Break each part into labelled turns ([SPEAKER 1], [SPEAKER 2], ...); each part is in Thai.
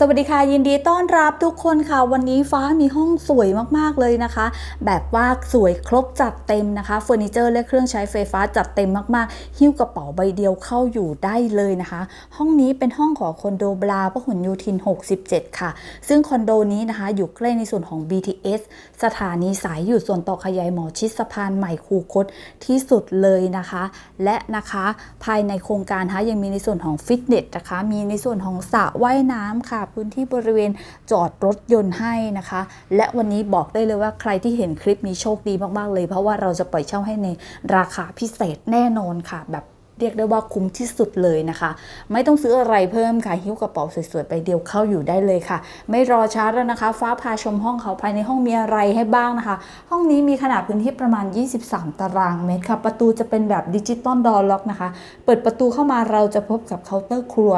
[SPEAKER 1] สวัสดีค่ะยินดีต้อนรับทุกคนค่ะวันนี้ฟ้ามีห้องสวยมากๆเลยนะคะ แบบว่าสวยครบจัดเต็มนะคะเฟอร์นิเจอร์และเครื่องใช้ไฟฟ้าจัดเต็มมากๆ หิ้วกระเป๋าใบเดียวเข้าอยู่ได้เลยนะคะ ห้องนี้เป็นห้องของคอนโดบลาพหลโยธิน 67 ค่ะ ซึ่งคอนโดนี้นะคะอยู่ใกล้ในส่วนของ BTS สถานีสายอยู่ส่วนต่อขยายหมอชิดสะพานใหม่คูคตที่สุดเลยนะคะ และนะคะภายในโครงการนะคะยังมีในส่วนของฟิตเนสนะคะมีในส่วนของสระว่ายน้ำค่ะพื้นที่บริเวณจอดรถยนต์ให้นะคะ และวันนี้บอกได้เลยว่าใครที่เห็นคลิปนี้โชคดีมากๆเลย เพราะว่าเราจะปล่อยเช่าให้ในราคาพิเศษแน่นอนค่ะ แบบเรียกได้ว่าคุ้มที่สุดเลยนะคะ ไม่ต้องซื้ออะไรเพิ่มค่ะ หิ้วกระเป๋าสวยๆไปเดียวเข้าอยู่ได้เลยค่ะ ไม่รอช้าแล้วนะคะ ฟ้าพาชมห้องเขาภายในห้องมีอะไรให้บ้างนะคะ ห้องนี้มีขนาดพื้นที่ประมาณ 23 ตารางเมตรค่ะ ประตูจะเป็นแบบดิจิตอลดอร์ล็อกนะคะ เปิดประตูเข้ามาเราจะพบกับเคาน์เตอร์ครัว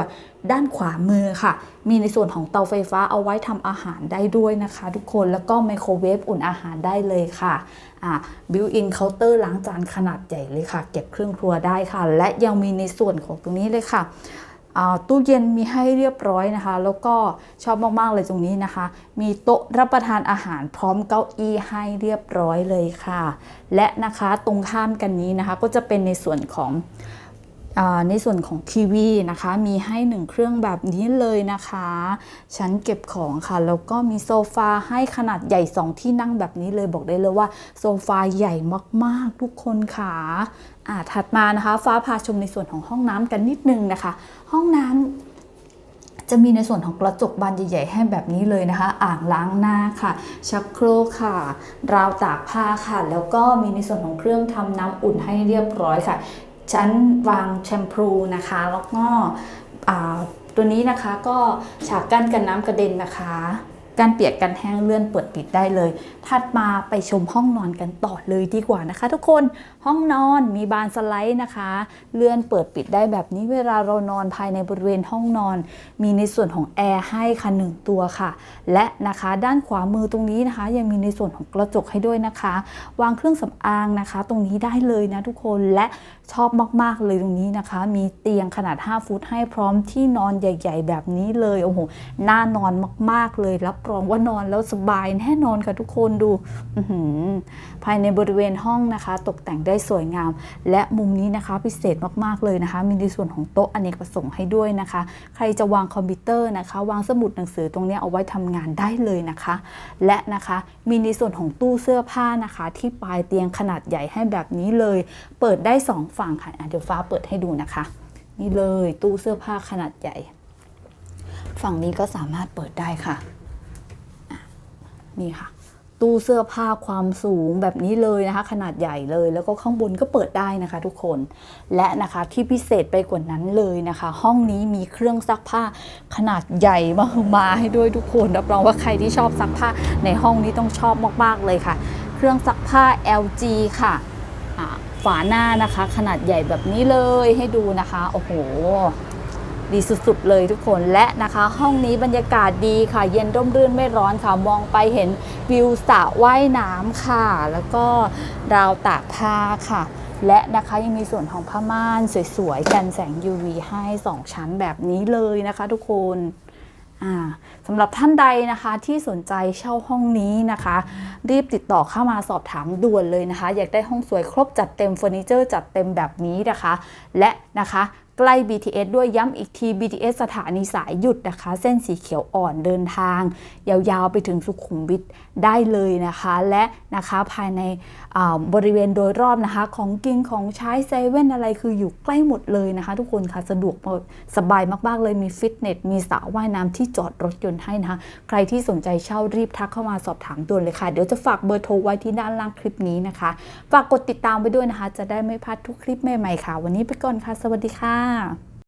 [SPEAKER 1] ด้านขวามือค่ะ มีในส่วนของเตาไฟฟ้าเอาไว้ทำอาหารได้ด้วยนะคะ ทุกคนแล้วก็ไมโครเวฟอุ่นอาหารได้เลยค่ะอ่าบิวอินเคาน์เตอร์ล้างจานขนาดใหญ่เลยค่ะ เก็บเครื่องครัวได้ค่ะ และยังมีในส่วนของตรงนี้เลยค่ะตู้เย็นมีให้เรียบร้อยนะคะ แล้วก็ชอบมากๆเลยตรงนี้นะคะ มีโต๊ะรับประทานอาหารพร้อมเก้าอี้ให้เรียบร้อยเลยค่ะ และนะคะตรงข้ามกันนี้นะคะ ก็จะเป็นในส่วนของ ในส่วนของทีวีนะคะมีให้หนึ่งเครื่องแบบนี้เลยนะคะชั้นเก็บของค่ะ แล้วก็มีโซฟาให้ขนาดใหญ่ 2 ที่นั่งแบบนี้เลยบอกได้เลยว่าโซฟาใหญ่มากๆทุกคนค่ะอ่าถัดมานะคะฟ้าพาชมในส่วนของห้องน้ำกันนิดนึงนะคะ ห้องน้ำจะมีในส่วนของกระจกบานใหญ่ๆให้แบบนี้เลยนะคะ อ่างล้างหน้าค่ะ ชักโครกค่ะ ราวตากผ้าค่ะ แล้วก็มีในส่วนของเครื่องทำน้ำอุ่นให้เรียบร้อยค่ะ ชั้นวางแชมพูนะคะ แล้วก็อ่าตัวนี้นะคะก็ฉากกั้นกันน้ำกระเด็นนะคะ การเปียกกันแห้งเลื่อนเปิดปิดได้เลย ถัดมาไปชมห้องนอนกันต่อเลยดีกว่านะคะ ทุกคน ห้องนอนมีบานสไลด์นะคะ เลื่อนเปิดปิดได้แบบนี้เวลาเรานอนภายในบริเวณห้องนอน มีในส่วนของแอร์ให้ค่ะหนึ่งตัวค่ะ และนะคะด้านขวามือตรงนี้นะคะ ยังมีในส่วนของกระจกให้ด้วยนะคะ วางเครื่องสำอางนะคะ ตรงนี้ได้เลยนะทุกคนและชอบมากๆเลยตรงนี้นะคะ มีเตียงขนาด 5 ฟุตให้พร้อมที่นอนใหญ่ ๆ แบบนี้เลยโอ้โหน่านอนมาก ๆเลยรับรองว่านอนแล้วสบายแน่นอนค่ะทุกคนดูภายในบริเวณห้องนะคะ ตกแต่งได้สวยงาม และมุมนี้นะคะพิเศษมากๆเลยนะคะ มีในส่วนของโต๊ะอเนกประสงค์ให้ด้วยนะคะ ใครจะวางคอมพิวเตอร์นะคะ วางสมุดหนังสือตรงนี้เอาไว้ทำงานได้เลยนะคะ และนะคะมีในส่วนของตู้เสื้อผ้านะคะ ที่ปลายเตียงขนาดใหญ่ให้แบบนี้เลย เปิดได้สองฝั่งค่ะเดี๋ยวฟ้าเปิดให้ดูนะคะ นี่เลยตู้เสื้อผ้าขนาดใหญ่ ฝั่งนี้ก็สามารถเปิดได้ค่ะ นี่ค่ะ ตู้เสื้อผ้าความสูงแบบนี้เลยนะคะ ขนาดใหญ่เลย แล้วก็ข้างบนก็เปิดได้นะคะ ทุกคน และนะคะที่พิเศษไปกว่านั้นเลยนะคะ ห้องนี้มีเครื่องซักผ้าขนาดใหญ่มามาให้ด้วยทุกคนรับรองว่าใครที่ชอบซักผ้าในห้องนี้ต้องชอบมากๆเลยค่ะ เครื่องซักผ้า LG ค่ะฝาหน้านะคะ ขนาดใหญ่แบบนี้เลยให้ดูนะคะ โอ้โห ดีสุดๆเลยทุกคนและนะคะ ห้องนี้บรรยากาศดีค่ะ เย็นร่มรื่นไม่ร้อนค่ะ มองไปเห็นวิวสระว่ายน้ำค่ะ แล้วก็ราวตากผ้าค่ะ และนะคะยังมีส่วนของผ้าม่านสวยๆ กันแสง UV ให้ 2 ชั้นแบบนี้เลยนะคะทุกคนสำหรับท่านใดนะคะที่สนใจเช่าห้องนี้นะคะ รีบติดต่อเข้ามาสอบถามด่วนเลยนะคะ อยากได้ห้องสวยครบจัดเต็มเฟอร์นิเจอร์จัดเต็มแบบนี้นะคะ และนะคะ ใกล้ BTS ด้วยย้ำอีกที BTS สถานีสายหยุดนะคะ เส้นสีเขียวอ่อนเดินทาง ยาวๆไปถึงสุขุมวิทได้เลยนะคะ และนะคะภายในบริเวณโดยรอบนะคะ ของกินของใช้เซเว่นอะไรคืออยู่ใกล้หมดเลยนะคะ ทุกคนค่ะสะดวกสบายมากๆเลยมีฟิตเนสมีสระว่ายน้ำที่จอดรถยนต์ให้นะคะ ใครที่สนใจเช่ารีบทักเข้ามาสอบถามด่วนเลยค่ะ เดี๋ยวจะฝากเบอร์โทรไว้ที่ด้านล่างคลิปนี้นะคะฝากกดติดตามไปด้วยนะคะ จะได้ไม่พลาดทุกคลิปใหม่ๆค่ะ วันนี้ไปก่อนค่ะ สวัสดีค่ะค่ะ